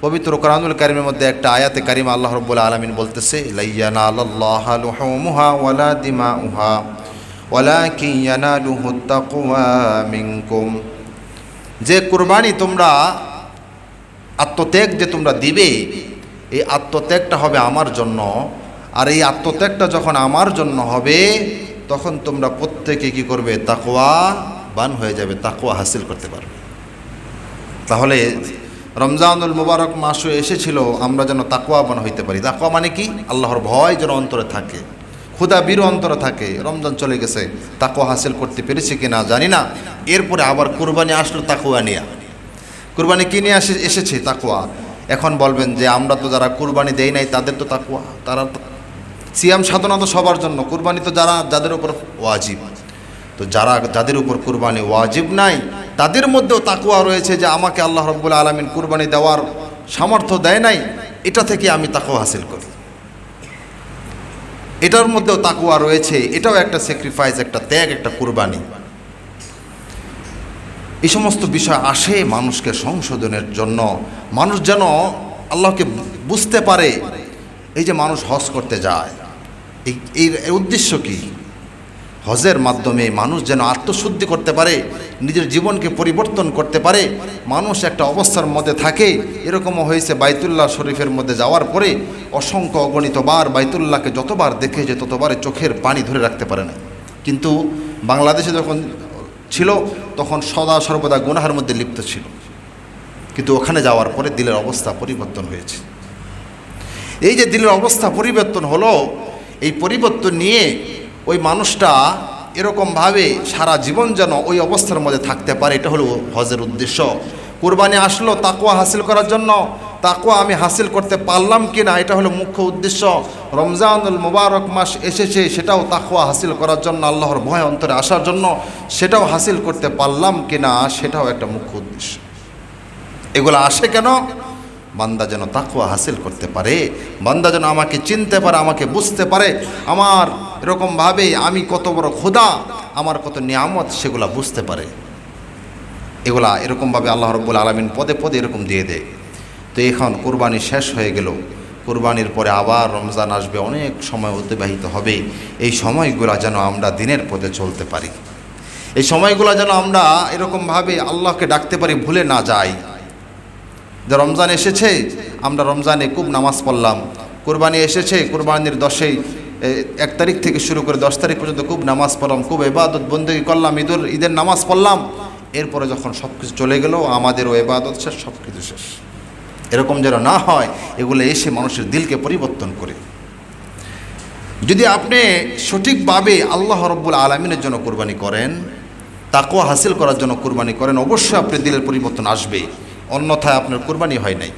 পবিত্র কোরআনুল কারিমের মধ্যে একটা আয়াতে কারিমা আল্লাহ রব্বুল আলমিন বলতেছে, লাইয়ানা আল্লাহ ওয়ালা তাকওয়া মিনকুম। যে কুরবানি তোমরা, আত্মত্যাগ যে তোমরা দিবে, এই আত্মত্যাগটা হবে আমার জন্য। আর এই আত্মত্যাগটা যখন আমার জন্য হবে, তখন তোমরা প্রত্যেকে কি করবে? তাকওয়া বান হয়ে যাবে, তাকওয়া হাসিল করতে পারবে। তাহলে রমজানুল মুবারক মাসও এসেছিল, আমরা যেন তাকওয়াবান হইতে পারি। তাকুয়া মানে কি? আল্লাহর ভয় যেন অন্তরে থাকে। ক্ষুদা বীর অন্তরে থাকে। রমজান চলে গেছে তাকুয়া হাসিল করতে পেরেছি কি না জানি না। এরপরে আবার কুরবানি আসলো তাকুয়া নিয়ে। কুরবানি কি নিয়ে আসে এসেছে? তাকুয়া এখন বলবেন যে, আমরা তো যারা কুরবানি দেই নাই, তাদের তো তাকুয়া তারা সিয়াম সাধনা তো সবার জন্য। কুরবানি তো যারা যাদের উপর ওয়াজিব। তো যারা যাদের উপর কুরবানি ওয়াজিব নাই তাদের মধ্যেও তাকুয়া রয়েছে যে আমাকে আল্লাহ রব্বুল আলমিন কুরবানি দেওয়ার সামর্থ্য দেয় নাই, এটা থেকে আমি তাকুয়া হাসিল করি। এটার মধ্যেও তাকুয়া রয়েছে, এটাও একটা স্যাক্রিফাইস একটা ত্যাগ, একটা কুরবানি। এই সমস্ত বিষয় আসে মানুষকে সংশোধনের জন্য। মানুষ যেন আল্লাহকে বুঝতে পারে, এই যে মানুষ হজ করতে যায়। এই, এর উদ্দেশ্য কি? হজের মাধ্যমে মানুষ যেন আত্মশুদ্ধি করতে পারে, নিজের জীবনকে পরিবর্তন করতে পারে, মানুষ একটা অবস্থার মধ্যে থাকে। এরকমও হয়েছে বাইতুল্লাহ শরীফের মধ্যে যাওয়ার পরে অসংখ্য অগণিতবার বাইতুল্লাহকে যতবার দেখেছে ততবারে চোখের পানি ধরে রাখতে পারে না কিন্তু বাংলাদেশে যখন ছিল, তখন সদা সর্বদা গুনাহার মধ্যে লিপ্ত ছিল। কিন্তু ওখানে যাওয়ার পরে দিলের অবস্থা পরিবর্তন হয়েছে। এই যে দিলের অবস্থা পরিবর্তন হলো, এই পরিবর্তন নিয়ে ওই মানুষটা এরকমভাবে সারা জীবন যেন ওই অবস্থার মধ্যে থাকতে পারে, এটা হলো হজের উদ্দেশ্য। কোরবানি আসলো তাকুয়া হাসিল করার জন্য। তাকুয়া আমি হাসিল করতে পারলাম কি না এটা হলো মুখ্য উদ্দেশ্য। রমজানুল মুবারক মাস এসেছে, সেটাও তাকুয়া হাসিল করার জন্য, আল্লাহর ভয় অন্তরে আসার জন্য সেটাও হাসিল করতে পারলাম কি না সেটাও একটা মুখ্য উদ্দেশ্য। এগুলো আসে কেন? বান্দা যেন তাকুয়া হাসিল করতে পারে, বান্দা যেন আমাকে চিনতে পারে, আমাকে বুঝতে পারে। আমার এরকমভাবে আমি কত বড় খোদা, আমার কত নিয়ামত সেগুলা বুঝতে পারে। এগুলা এরকমভাবে আল্লাহ রব্বুল আলমিন পদে পদে এরকম দিয়ে দেয়। তো এখন কোরবানি শেষ হয়ে গেল। কোরবানির পরে আবার রমজান আসবে, অনেক সময় অতিবাহিত হবে। এই সময়গুলো যেন আমরা দিনের পথে চলতে পারি। এই সময়গুলো যেন আমরা এরকমভাবে আল্লাহকে ডাকতে পারি, ভুলে না যাই। যে রমজান এসেছে, আমরা রমজানে খুব নামাজ পড়লাম। কোরবানি এসেছে, কোরবানির দশেই এক তারিখ থেকে শুরু করে দশ তারিখ পর্যন্ত খুব নামাজ পড়লাম, খুব এবাদত বন্দী করলাম, ঈদের ঈদের নামাজ পড়লাম। এরপরে যখন সব কিছু চলে গেল, আমাদেরও এবাদত শেষ সব কিছু শেষ। এরকম যেন না হয়, এগুলো এসে মানুষের দিলকে পরিবর্তন করে। যদি আপনি সঠিকভাবে আল্লাহ রব্বুল আলমিনের জন্য কোরবানি করেন তাকেও হাসিল করার জন্য কোরবানি করেন, অবশ্যই আপনার দিলের পরিবর্তন আসবে। অন্যথায় আপনার কোরবানি হয় নাই।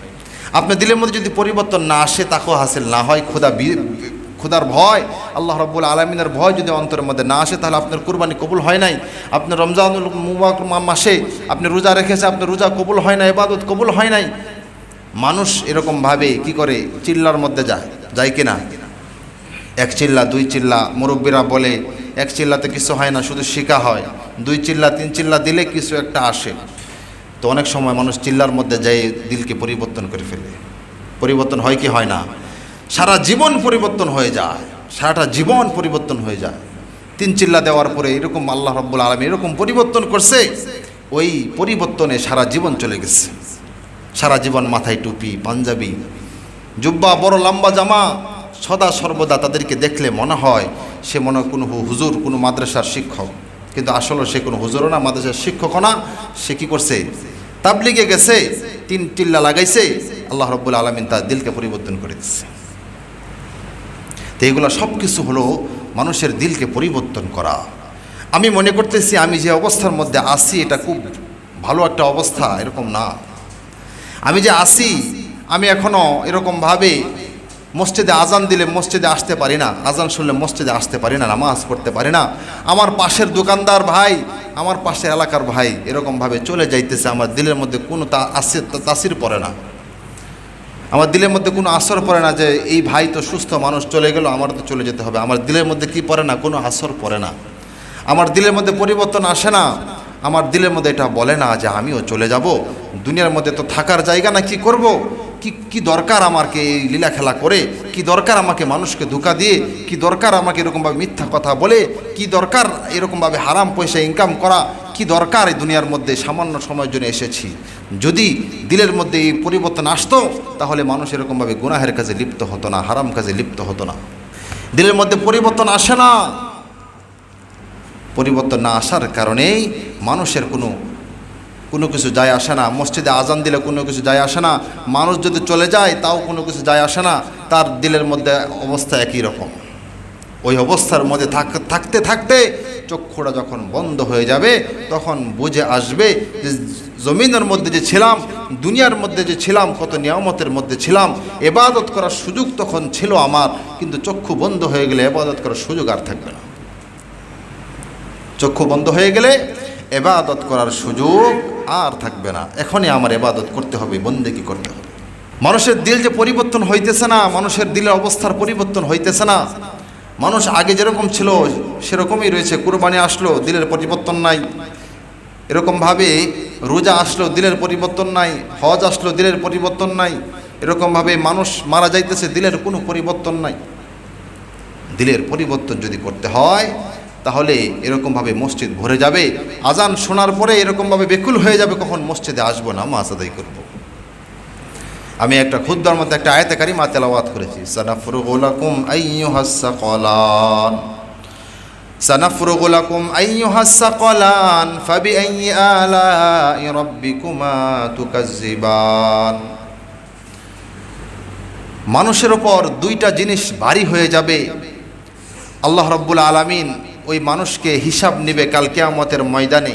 আপনার দিলের মধ্যে যদি পরিবর্তন না আসে তাকেও হাসিল না হয়, খোদা খোদার ভয়, আল্লাহ রব্বুল আলমিনের ভয় যদি অন্তরের মধ্যে না আসে, তাহলে আপনার কোরবানি কবুল হয় নাই। আপনার রমজানুল মুবারক মা- মাসে আপনি রোজা রেখেছে আপনার রোজা কবুল হয় না এবাদত কবুল হয় নাই। মানুষ এরকমভাবে কি করে? চিল্লার মধ্যে যায় যায় কি না এক চিল্লা, দুই চিল্লা, মুরব্বীরা বলে, এক চিল্লাতে কিছু হয় না, শুধু শিকা হয়। দুই চিল্লা, তিন চিল্লা দিলে কিছু একটা আসে। তো অনেক সময় মানুষ চিল্লার মধ্যে যায় দিলকে পরিবর্তন করে ফেলে। পরিবর্তন হয় কি হয় না? সারা জীবন পরিবর্তন হয়ে যায়। সারাটা জীবন পরিবর্তন হয়ে যায়। তিন চিল্লা দেওয়ার পরে এরকম আল্লাহ রব্বুল আলমী এরকম পরিবর্তন করছে, ওই পরিবর্তনে সারা জীবন চলে গেছে। সারা জীবন মাথায় টুপি, পাঞ্জাবি, জুব্বা, বড় লম্বা জামা সদা সর্বদা তাদেরকে দেখলে মনে হয় সে মনে কোনো হুজুর, কোনো মাদ্রাসার শিক্ষক। কিন্তু আসলে সে কোনো হুজুরও না, মাদ্রাসার শিক্ষকও না। সে কী করছে? তাবলিগে গেছে, তিন টিল্লা লাগাইছে, আল্লাহ রব্বুল আলমিন তার দিলকে পরিবর্তন করে দিচ্ছে। তো এগুলো সব কিছু হলো মানুষের দিলকে পরিবর্তন করা। আমি মনে করতেছি আমি যে অবস্থার মধ্যে আছি, এটা খুব ভালো একটা অবস্থা, এরকম না। আমি যে আসি আমি এখনও এরকমভাবে মসজিদে আজান দিলে মসজিদে আসতে পারি না, আজান শুনলে মসজিদে আসতে পারি না, নামাজ পড়তে পারি না। আমার পাশের দোকানদার ভাই, আমার পাশের এলাকার ভাই এরকমভাবে চলে যাইতেছে, আমার দিলের মধ্যে কোনো তা আসির তাসির পড়ে না। আমার দিলের মধ্যে কোনো আসর পড়ে না যে এই ভাই তো সুস্থ মানুষ, চলে গেল, আমার তো চলে যেতে হবে। আমার দিলের মধ্যে কি পড়ে না? কোনো আসর পড়ে না। আমার দিলের মধ্যে পরিবর্তন আসে না। আমার দিলের মধ্যে এটা বলে না যে আমিও চলে যাব। দুনিয়ার মধ্যে তো থাকার জায়গা না, কি করব? কি কি দরকার আমাকে এই লীলা খেলা করে? কি দরকার আমাকে মানুষকে ধোকা দিয়ে? কি দরকার আমাকে এরকমভাবে মিথ্যা কথা বলে? কি দরকার এরকমভাবে হারাম পয়সা ইনকাম করা? কি দরকার এই দুনিয়ার মধ্যে? সামান্য সময়ের জন্য এসেছি। যদি দিলের মধ্যে এই পরিবর্তন আসতো, তাহলে মানুষ এরকমভাবে গুনাহের কাজে লিপ্ত হতো না, হারাম কাজে লিপ্ত হতো না। দিলের মধ্যে পরিবর্তন আসে না। পরিবর্তন না আসার কারণেই মানুষের কোনো কোনো কিছু যায় আসে না। মসজিদে আজান দিলে কোনো কিছু যায় আসে না। মানুষ যদি চলে যায়, তাও কোনো কিছু যায় আসে না। তার দিলের মধ্যে অবস্থা একই রকম। ওই অবস্থার মধ্যে থাক- থাকতে থাকতে চক্ষুটা যখন বন্ধ হয়ে যাবে, তখন বুঝে আসবে যে জমিনের মধ্যে যে ছিলাম, দুনিয়ার মধ্যে যে ছিলাম, কত নিয়ামতের মধ্যে ছিলাম, এবাদত করার সুযোগ তখন ছিল আমার, কিন্তু চক্ষু বন্ধ হয়ে গেলে এবাদত করার সুযোগ আর থাকবে না। চক্ষু বন্ধ হয়ে গেলে এবাদত করার সুযোগ আর থাকবে না। এখনই আমার এবাদত করতে হবে বন্দেকি করতে হবে? মানুষের দিল যে পরিবর্তন হইতেছে না, মানুষের দিলের অবস্থার পরিবর্তন হইতেছে না মানুষ আগে যেরকম ছিল, সেরকমই রয়েছে। কুরবানি আসলো, দিলের পরিবর্তন নাই। এরকমভাবে রোজা আসলো, দিলের পরিবর্তন নাই। হজ আসলো, দিলের পরিবর্তন নাই। এরকমভাবে মানুষ মারা যাইতেছে, দিলের কোনো পরিবর্তন নাই। দিলের পরিবর্তন যদি করতে হয়, তাহলে এরকমভাবে মসজিদ ভরে যাবে। আজান শোনার পরে এরকমভাবে বেকুল হয়ে যাবে, কখন মসজিদে আসব না, মাছ আদায় করব। আমি একটা খুদ্বার মধ্যে একটা আয়তাকারী মা তেলাওয়াত করেছি। সানাফরুগুলাকুম আইয়ুহাসসাকলান সানাফরুগুলাকুম আইয়ুহাসসাকলান ফাবিআইয়ি আলাই রাব্বিকুমা তুকাজ্জিবান। মানুষের ওপর দুইটা জিনিস ভারী হয়ে যাবে। আল্লাহ রব্বুল আলামিন ওই মানুষকে হিসাব নেবে কাল কেয়ামতের ময়দানে।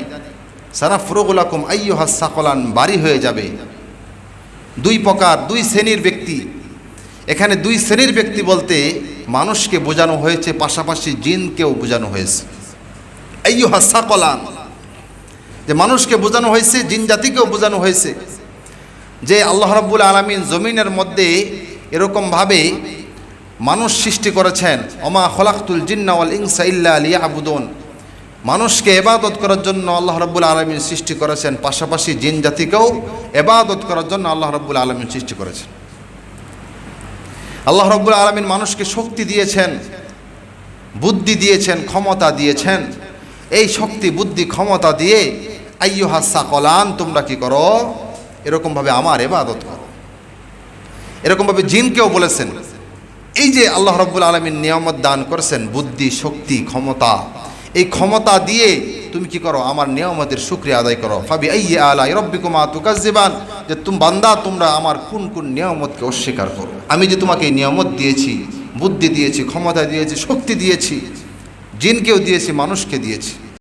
আইয়ুহা সাকলান বাড়ি হয়ে যাবে। দুই প্রকার, দুই শ্রেণির ব্যক্তি। এখানে দুই শ্রেণির ব্যক্তি বলতে মানুষকে বোঝানো হয়েছে, পাশাপাশি জিনকেও বোঝানো হয়েছে। আইয়ুহা সাকলান, যে মানুষকে বোঝানো হয়েছে, জিন জাতিকেও বোঝানো হয়েছে। যে আল্লাহ রাব্বুল আলামিন জমিনের মধ্যে এরকমভাবে মানুষ সৃষ্টি করেছেন অমা খলাক্তুল জিন্নাওয়াল ইনসা ইল্লা আলিয়া আবুদন মানুষকে এবাদত করার জন্য আল্লাহ রব্বুল আলমিন সৃষ্টি করেছেন, পাশাপাশি জিন জাতিকেও এবাদত করার জন্য আল্লাহ রব্বুল আলমিন সৃষ্টি করেছেন। আল্লাহ রব্বুল আলমিন মানুষকে শক্তি দিয়েছেন, বুদ্ধি দিয়েছেন, ক্ষমতা দিয়েছেন। এই শক্তি, বুদ্ধি, ক্ষমতা দিয়ে, আইয়ুহা সাকলান, তোমরা কি করো? এরকমভাবে আমার এবাদত করো। এরকমভাবে জিনকেও বলেছেন। এই যে আল্লাহ রব্বুল আলমিন নিয়ামত দান করেছেন, বুদ্ধি, শক্তি, ক্ষমতা এই ক্ষমতা দিয়ে তুমি কি করো? আমার নিয়ামতের শুক্রিয়া আদায় করো। ফাবি এই আলা রব্বিকুমা তুকাজিবান যে তুম বান্দা, তোমরা আমার কোন কোন নিয়মতকে অস্বীকার করো? আমি যে তোমাকে এই নিয়ামত দিয়েছি, বুদ্ধি দিয়েছি, ক্ষমতা দিয়েছি, শক্তি দিয়েছি, জিনকেও দিয়েছি, মানুষকে দিয়েছি